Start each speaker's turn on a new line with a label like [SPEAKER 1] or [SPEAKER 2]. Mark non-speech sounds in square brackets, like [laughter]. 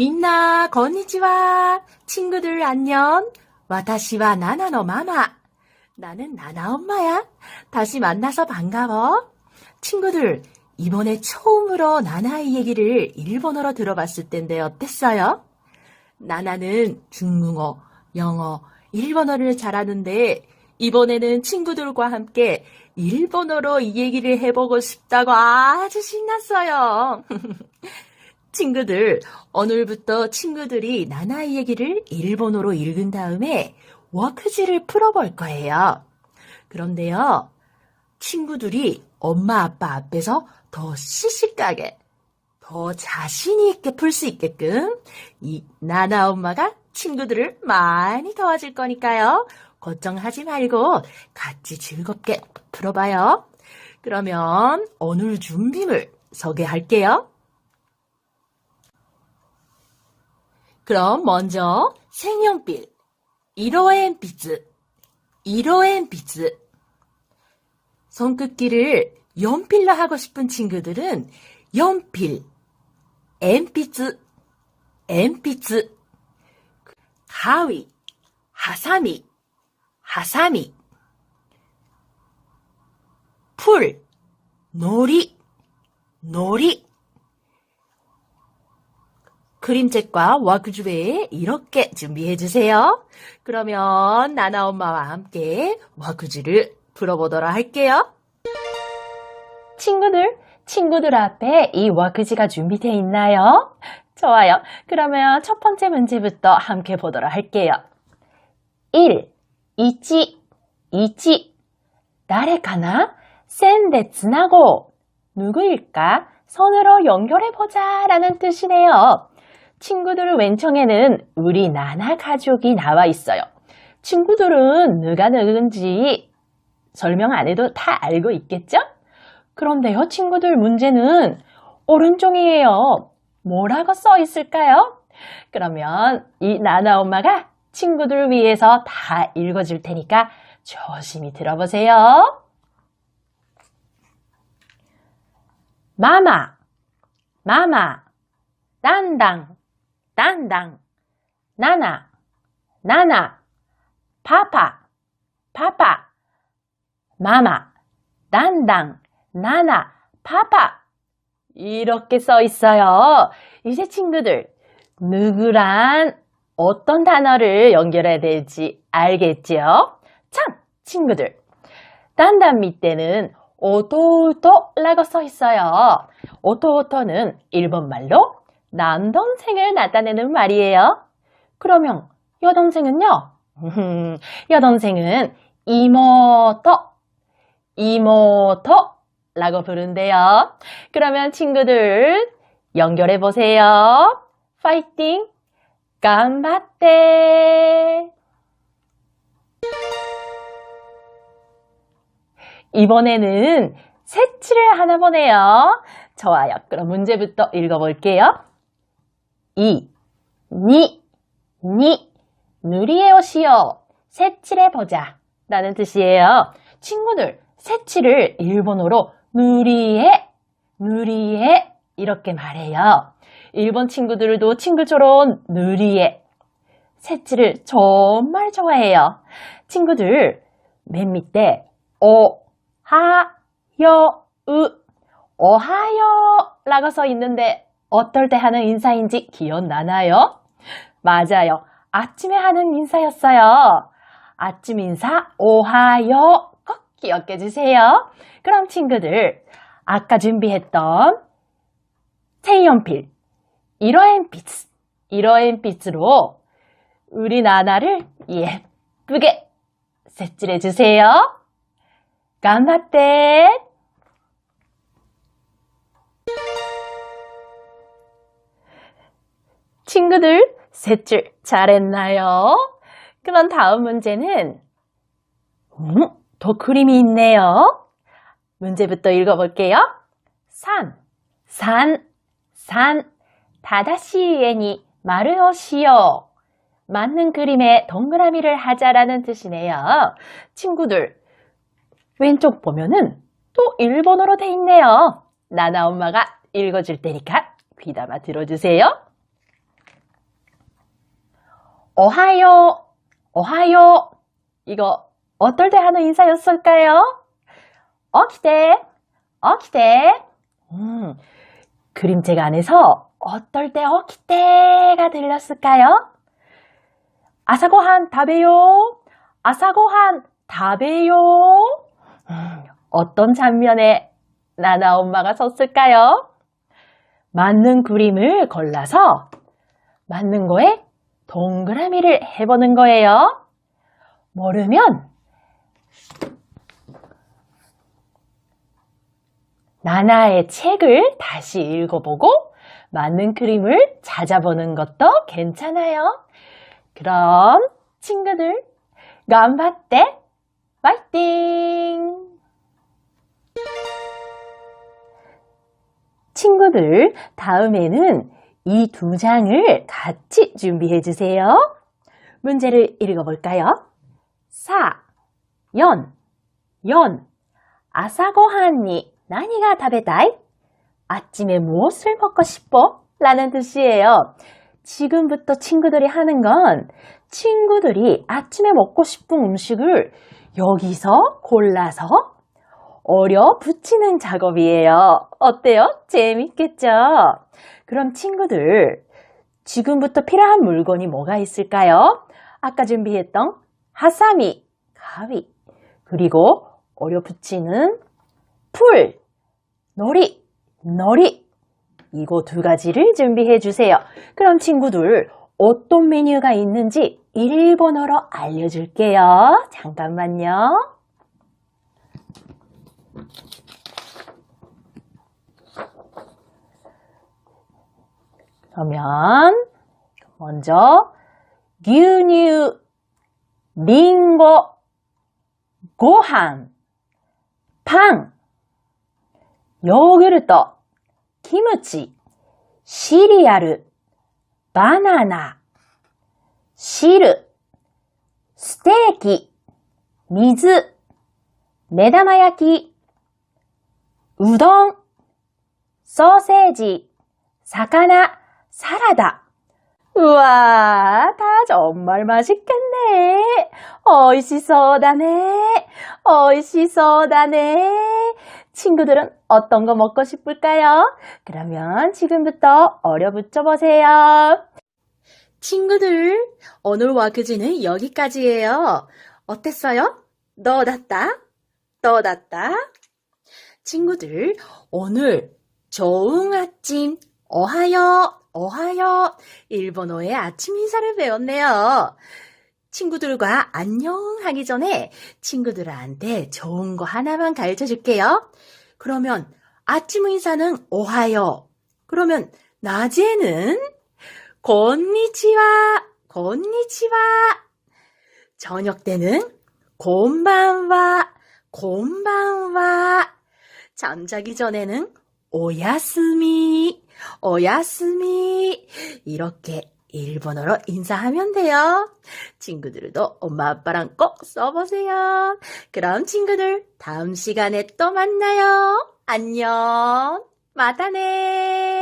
[SPEAKER 1] 민나, 건니치와. 친구들 안녕. 와타시와 나나노 마마. 나는 나나 엄마야. 다시 만나서 반가워. 친구들, 이번에 처음으로 나나의 얘기를 일본어로 들어봤을 텐데 어땠어요? 나나는 중국어, 영어, 일본어를 잘하는데 이번에는 친구들과 함께 일본어로 이 얘기를 해보고 싶다고 아주 신났어요. [laughs] 친구들, 오늘부터 친구들이 나나의 얘기를 일본어로 읽은 다음에 워크지를 풀어볼 거예요. 그런데요, 친구들이 엄마 아빠 앞에서 더 시시하게, 더 자신있게 풀 수 있게끔 이 나나 엄마가 친구들을 많이 도와줄 거니까요. 걱정하지 말고 같이 즐겁게 풀어봐요. 그러면 오늘 준비물 소개할게요. 그럼 먼저 색연필, 1호엔비즈, 1호엔비즈. 손끝기를 연필로 하고 싶은 친구들은 연필, 엔비즈, 엔비즈. 가위, 하사미, 하사미. 풀, 놀이, 놀이. 그림책과 워크주 외에 이렇게 준비해 주세요. 그러면 나나 엄마와 함께 워크주를 풀어보도록 할게요.
[SPEAKER 2] 친구들, 친구들 앞에 이 워크지가 준비되어 있나요? 좋아요. 그러면 첫 번째 문제부터 함께 보도록 할게요. 1. 이치, 이치. 誰かな線でつなごう. 누구일까? 선으로 연결해보자 라는 뜻이네요. 친구들 왼쪽에는 우리 나나 가족이 나와 있어요. 친구들은 누가 누군지 설명 안 해도 다 알고 있겠죠? 그런데요, 친구들 문제는 오른쪽이에요. 뭐라고 써 있을까요? 그러면 이 나나 엄마가 친구들 위해서 다 읽어줄 테니까 조심히 들어보세요. 마마, 마마, 딴당, 딴당, 나나, 나나, 파파, 파파, 마마, 딴당, 나나, 파파. 이렇게 써 있어요. 이제 친구들, 누구란 어떤 단어를 연결해야 될지 알겠죠? 참, 친구들. 딴단 밑에는 오토우토라고 써 있어요. 오토우토는 일본말로 남동생을 나타내는 말이에요. 그러면 여동생은요? [laughs] 여동생은 이모토, 이모토라고 부른대요. 그러면 친구들 연결해 보세요. 파이팅! 깜바떼! 이번에는 새치를 하나 보네요. 좋아요. 그럼 문제부터 읽어볼게요. 이, 니, 니, 누리에 오시오. 새칠해 보자. 라는 뜻이에요. 친구들, 새치를 일본어로 누리에, 누리에 이렇게 말해요. 일본 친구들도 친구처럼 누리에, 새치를 정말 좋아해요. 친구들, 맨 밑에 오, 하, 여, 으, 오하요 라고 써 있는데 어떨 때 하는 인사인지 기억나나요? 맞아요. 아침에 하는 인사였어요. 아침 인사 오하요 꼭 기억해 주세요. 그럼 친구들 아까 준비했던 색연필 1호鉛빛 1호鉛빛으로 우리 나나를 예쁘게 셋질해 주세요. 감마떼 친구들, 셋줄 잘했나요? 그럼 다음 문제는, 음, 더 그림이 있네요. 문제부터 읽어볼게요. 산, 산, 산, 다다시에니 말을 오시오. 맞는 그림에 동그라미를 하자라는 뜻이네요. 친구들, 왼쪽 보면은 또 일본어로 돼 있네요. 나나 엄마가 읽어줄 테니까 귀담아 들어주세요. 어하요, 어하요. 이거 어떨 때 하는 인사였을까요? 어키대, 어키대. 음, 그림책 안에서 어떨 때 어키대가 들렸을까요? 아사고한 다베요. 아사고한 다베요. 음, 어떤 장면에 나나 엄마가 섰을까요? 맞는 그림을 골라서 맞는 거에 동그라미를 해보는 거예요. 모르면 나나의 책을 다시 읽어보고 맞는 그림을 찾아보는 것도 괜찮아요. 그럼 친구들, 간바tte! 파이팅! 친구들, 다음에는 이 두 장을 같이 준비해 주세요. 문제를 읽어볼까요? 사, 연, 연, 아사고한니 나니가 타베다이? 아침에 무엇을 먹고 싶어? 라는 뜻이에요. 지금부터 친구들이 하는 건 친구들이 아침에 먹고 싶은 음식을 여기서 골라서 어려 붙이는 작업이에요. 어때요? 재밌겠죠? 그럼 친구들, 지금부터 필요한 물건이 뭐가 있을까요? 아까 준비했던 하사미, 가위, 그리고 어려 붙이는 풀, 놀이, 놀이. 이거 두 가지를 준비해 주세요. 그럼 친구들, 어떤 메뉴가 있는지 일본어로 알려줄게요. 잠깐만요. 그러면 먼저牛乳、リンゴ、ご飯、パン、ヨーグルト、キムチ、シリアル、バナナ、汁、ステーキ、水、目玉焼き、うどん、ソーセージ、魚、 살아다. 우와, 다 정말 맛있겠네. 어이시소다네. 어이시소다네. 친구들은 어떤 거 먹고 싶을까요? 그러면 지금부터 어려 붙여보세요.
[SPEAKER 1] 친구들, 오늘 와크즈는 여기까지예요. 어땠어요? 넣어놨다. 떠났다? 친구들, 오늘 좋은 아침, 어하요. 어하요, 일본어의 아침 인사를 배웠네요. 친구들과 안녕 하기 전에 친구들한테 좋은 거 하나만 가르쳐 줄게요. 그러면 아침 인사는 오하요. 그러면 낮에는 곤니치와, 곤니치와. 저녁 때는 곤반와, 곤반와. 잠자기 전에는 오야스미, 오야스미. 이렇게 일본어로 인사하면 돼요. 친구들도 엄마 아빠랑 꼭 써보세요. 그럼 친구들 다음 시간에 또 만나요. 안녕. 마다네.